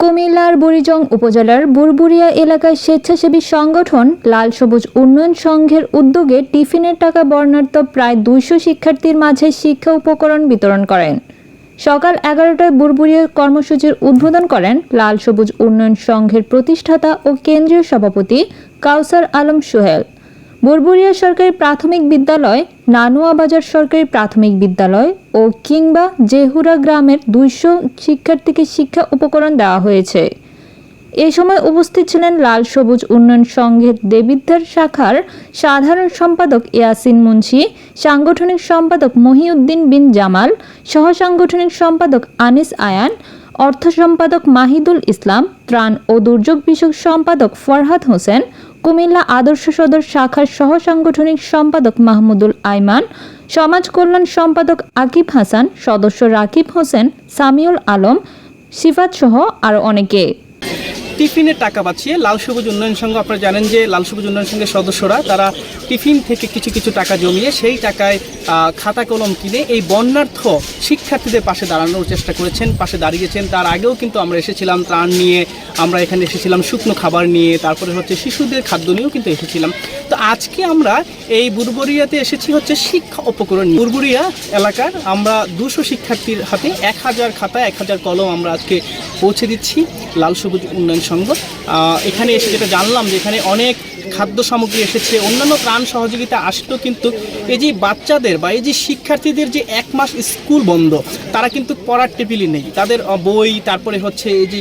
কুমিল্লার বুড়িজং উপজেলার বুরবুরিয়া এলাকায় স্বেচ্ছাসেবী সংগঠন লাল সবুজ উন্নয়ন সংঘের উদ্যোগে টিফিনের টাকা বর্ণার্থ প্রায় দুইশো শিক্ষার্থীর মাঝে শিক্ষা উপকরণ বিতরণ করেন। সকাল এগারোটায় বুরবুরিয়া কর্মসূচির উদ্বোধন করেন লাল সবুজ উন্নয়ন সংঘের প্রতিষ্ঠাতা ও কেন্দ্রীয় সভাপতি কাউসার আলম সোহেল। বুরবুরিয়া সরকারি প্রাথমিক বিদ্যালয়, নানুয়া বাজার সরকারি প্রাথমিক বিদ্যালয় ও কিংবা জেহুরা গ্রামের দুইশো শিক্ষার্থীকে শিক্ষা উপকরণ দেওয়া হয়েছে। এ সময় উপস্থিত ছিলেন লাল সবুজ উন্নয়ন সংঘের দেবিদ্বার শাখার সাধারণ সম্পাদক ইয়াসিন মুন্সি, সাংগঠনিক সম্পাদক মহিউদ্দিন বিন জামাল সহ সাংগঠনিক সম্পাদক আনিস আয়ান, অর্থ সম্পাদক মাহিদুল ইসলাম, ত্রাণ ও দুর্যোগ বিষয়ক সম্পাদক ফরহাদ হোসেন কুমিল্লা আদর্শ সদর শাখার সহ সাংগঠনিক সম্পাদক মাহমুদুল আইমান, সমাজ কল্যাণ সম্পাদক আকিব হাসান, সদস্য রাকিব হোসেন, সামিউল আলম, সিফাত সহ আরও অনেকে। টিফিনের টাকা বাঁচিয়ে লাল সবুজ উন্নয়ন সংঘ, আপনারা জানেন যে লাল সবুজ উন্নয়ন সংঘের সদস্যরা, তারা টিফিন থেকে কিছু কিছু টাকা জমিয়ে সেই টাকায় খাতা কলম কিনে এই বন্যার্থ শিক্ষার্থীদের পাশে দাঁড়ানোর চেষ্টা করেছেন, পাশে দাঁড়িয়েছেন। তার আগেও কিন্তু আমরা এসেছিলাম ত্রাণ নিয়ে, আমরা এখানে এসেছিলাম শুকনো খাবার নিয়ে, তারপরে হচ্ছে শিশুদের খাদ্য নিয়েও কিন্তু এসেছিলাম। তো আজকে আমরা এই বুরবরিয়াতে এসেছি হচ্ছে শিক্ষা উপকরণ। বুরবরিয়া এলাকার আমরা দুশো শিক্ষার্থীর হাতে এক হাজার খাতা, এক হাজার কলম আমরা আজকে পৌঁছে দিচ্ছি। লাল সবুজ উন্নয়ন সংঘ এখানে এসে যেটা জানলাম যে এখানে অনেক খাদ্য সামগ্রী এসেছে, অন্যান্য ত্রাণ সহযোগিতা আসতো কিন্তু এই যে বাচ্চাদের বা এই যে শিক্ষার্থীদের যে এক মাস স্কুল বন্ধ, তারা কিন্তু পড়ার টেবিলই নেই। তাদের বই, তারপরে হচ্ছে এই যে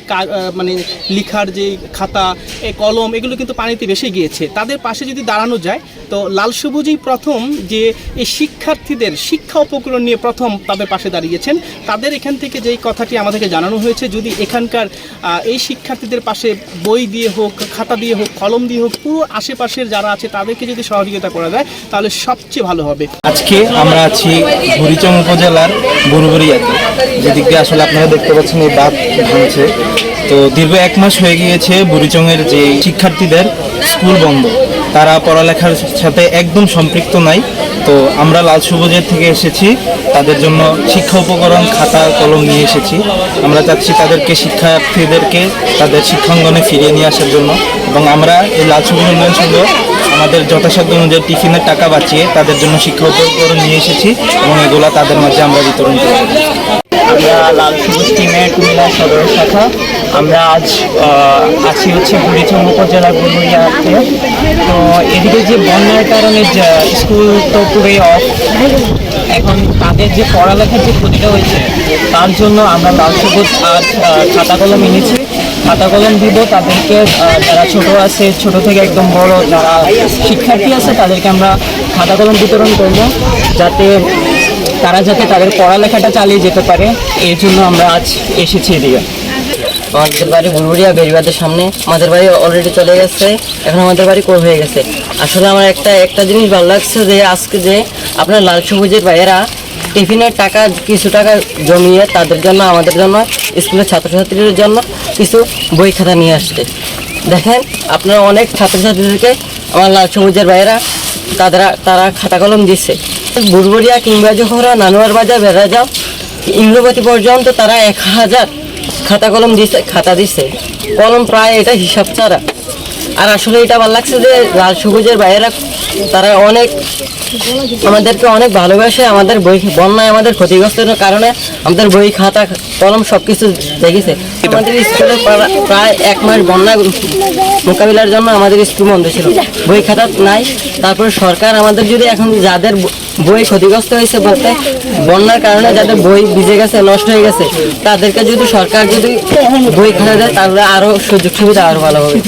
মানে লিখার যে খাতা এই কলম, এগুলো কিন্তু পানিতে ভেসে গিয়েছে। তাদের পাশে যদি দাঁড়ানো যায়, তো লাল সবুজই প্রথম যে এই শিক্ষার্থীদের শিক্ষা উপকরণ নিয়ে প্রথম তাদের পাশে দাঁড়িয়েছেন। তাদের এখান থেকে যেই কথাটি আমাদেরকে জানানো হয়েছে, যদি এখানকার এই শিক্ষার্থীদের পাশে বই দিয়ে হোক, খাতা দিয়ে হোক, কলম দিয়ে হোক, পুরো আশেপাশের যারা আছে, তাদেরকে যদি সহযোগিতা করা যায়, তাহলে সবচেয়ে ভালো হবে। আজকে আমরা আছি হরিচং উপজেলার বরুবরিয়াতে। যেদিক দিয়ে আসলে আপনারা দেখতে পাচ্ছেন এই বাঁধ ভাঙছে। তো দীর্ঘ এক মাস হয়ে গিয়েছে বুড়িচংয়ের যে শিক্ষার্থীদের স্কুল বন্ধ। তারা পড়ালেখার সাথে একদম সম্পৃক্ত নাই। তো আমরা লাল সবুজের থেকে এসেছি, তাদের জন্য শিক্ষা উপকরণ, খাতা, কলম নিয়ে এসেছি। আমরা চাচ্ছি তাদেরকে শিক্ষার্থীদেরকে তাদের শিক্ষাঙ্গনে ফিরিয়ে নিয়ে আসার জন্য। এবং আমরা এই লাল সবুজ উন্নয়ন সংঘ আমাদের যথাসাধ্য অনুযায়ী টিফিনের টাকা বাঁচিয়ে তাদের জন্য শিক্ষা উপকরণ নিয়ে এসেছি এবং এগুলা তাদের মাঝে আমরা বিতরণ আমরা লাল সবুজ টিমের কুমিল্লা সদর শাখা। আমরা আজ আছি হচ্ছে বুড়িচং উপজেলার বুড়িয়াতে তো এদিকে যে বন্যার কারণে স্কুল তো পুরোই অফ এখন তাদের যে পড়ালেখার যে ক্ষতিটা হয়েছে, তার জন্য আমরা লাল সবুজ আজ খাতা কলম এনেছি। খাতা কলম দিব তাদেরকে যারা ছোট আছে, ছোট থেকে একদম বড় যারা শিক্ষার্থী আছে, তাদেরকে আমরা খাতা কলম বিতরণ করব। যাতে তারা যাতে তাদের পড়ালেখাটা চালিয়ে যেতে পারে এই জন্য আমরা আজ এসেছি এদিকে। আমাদের বাড়ি বুলবুড়িয়া বেরিবাদের সামনে। আমাদের বাড়ি অলরেডি চলে গেছে। এখন আমাদের বাড়ি কোর হয়ে গেছে। আসলে আমার একটা একটা জিনিস ভালো লাগছে যে, আজকে যে আপনার লাল সবুজের ভাইয়েরা টিফিনের টাকা, কিছু টাকা জমিয়ে তাদের জন্য, আমাদের জন্য, স্কুলের ছাত্রছাত্রীদের জন্য কিছু বই খাতা নিয়ে আসছে। দেখেন, আপনারা অনেক ছাত্রছাত্রীদেরকে আমার লাল সবুজের ভাইয়েরা তারা তারা খাতা কলম দিচ্ছে বুড়বুড়িয়া কিংবা যখন নানুয়ার বাজার বেড়া যাও ইন্দ্রবতী পর্যন্ত তারা এক হাজার খাতা কলম দিছে, খাতা দিছে। কলম প্রায় এটা হিসাব ছাড়া আর আসলে এটা ভালো লাগছে যে লাল সবুজের বাইরেরা তারা অনেক আমাদেরকে অনেক ভালোবাসে, আমাদের বই বন্যায় আমাদের ক্ষতিগ্রস্তের কারণে আমাদের বই খাতা, কলম সব কিছু দেখেছে। আমাদের স্কুলে প্রায় এক মাস বন্যা মোকাবিলার জন্য আমাদের স্কুল বন্ধ ছিল। বই খাতা নাই। তারপরে সরকার আমাদের যদি এখন যাদের বই ক্ষতিগ্রস্ত হয়েছে বলতে, বন্যার কারণে যাদের বই ভিজে গেছে, নষ্ট হয়ে গেছে, তাদেরকে যদি সরকার যদি বই খাতা দেয়, তাহলে আরও সুযোগ সুবিধা আরও ভালো হবে।